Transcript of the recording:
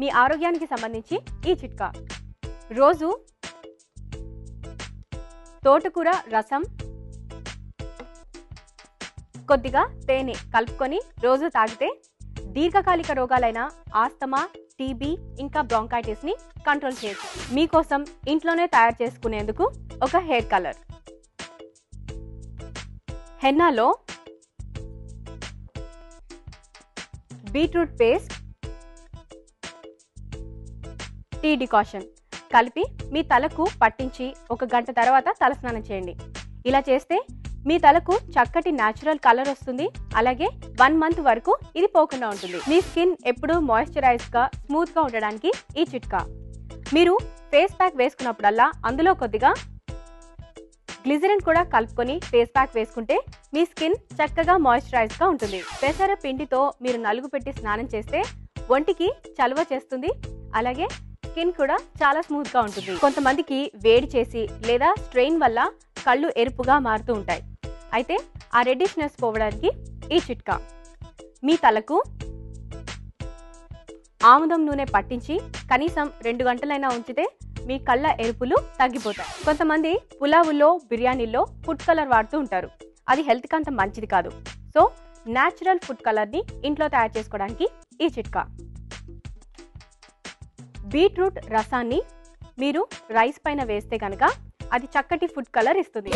మీ ఆరోగ్యానికి సంబంధించి ఈ చిట్కా. రోజు తోటకూర రసం కొద్దిగా తేనె కలుపుకొని రోజు తాగితే దీర్ఘకాలిక రోగాలైన ఆస్తమా టీబీ ఇంకా బ్రాంకైటిస్ని కంట్రోల్ చేయొచ్చు. మీకోసం ఇంట్లోనే తయారు చేసుకునేందుకు ఒక హెయిర్ కలర్. హెన్నాలో బీట్రూట్ పేస్ట్ టీ డికాషన్. కలిపి మీ తలకు పట్టించి ఒక గంట తర్వాత తలస్నానం చేయండి. ఇలా చేస్తే మీ తలకు చక్కటి న్యాచురల్ కలర్ వస్తుంది. అలాగే వన్ మంత్ వరకు ఇది పోకుండా ఉంటుంది. మీ స్కిన్ ఎప్పుడూ మాయిశ్చరైజ్గా స్మూత్గా ఉండడానికి ఈ చిట్కా. మీరు ఫేస్ ప్యాక్ వేసుకున్నప్పుడల్లా అందులో కొద్దిగా గ్లిజరిన్ కూడా కలుపుకొని ఫేస్ ప్యాక్ వేసుకుంటే మీ స్కిన్ చక్కగా మాయిశ్చరైజ్గా ఉంటుంది. పెసర పిండితో మీరు నలుగు పెట్టి స్నానం చేస్తే ఒంటికి చలువ చేస్తుంది. అలాగే స్కిన్ కూడా చాలా స్మూత్గా ఉంటుంది. కొంతమందికి వేడి చేసి లేదా స్ట్రెయిన్ వల్ల కళ్ళు ఎరుపుగా మారుతూ ఉంటాయి. అయితే ఆ రెడ్డిష్నెస్ పోవడానికి ఈ చిట్కా. మీ తలకు ఆముదం నూనె పట్టించి కనీసం రెండు గంటలైనా ఉంచితే మీ కళ్ళ ఎరుపులు తగ్గిపోతాయి. కొంతమంది పులావుల్లో బిర్యానీల్లో ఫుడ్ కలర్ వాడుతూ ఉంటారు. అది హెల్త్కి అంత మంచిది కాదు. సో న్యాచురల్ ఫుడ్ కలర్ని ఇంట్లో తయారు చేసుకోవడానికి ఈ చిట్కా. బీట్రూట్ రసాన్ని మీరు రైస్ పైన వేస్తే కనుక అది చక్కటి ఫుడ్ కలర్ ఇస్తుంది.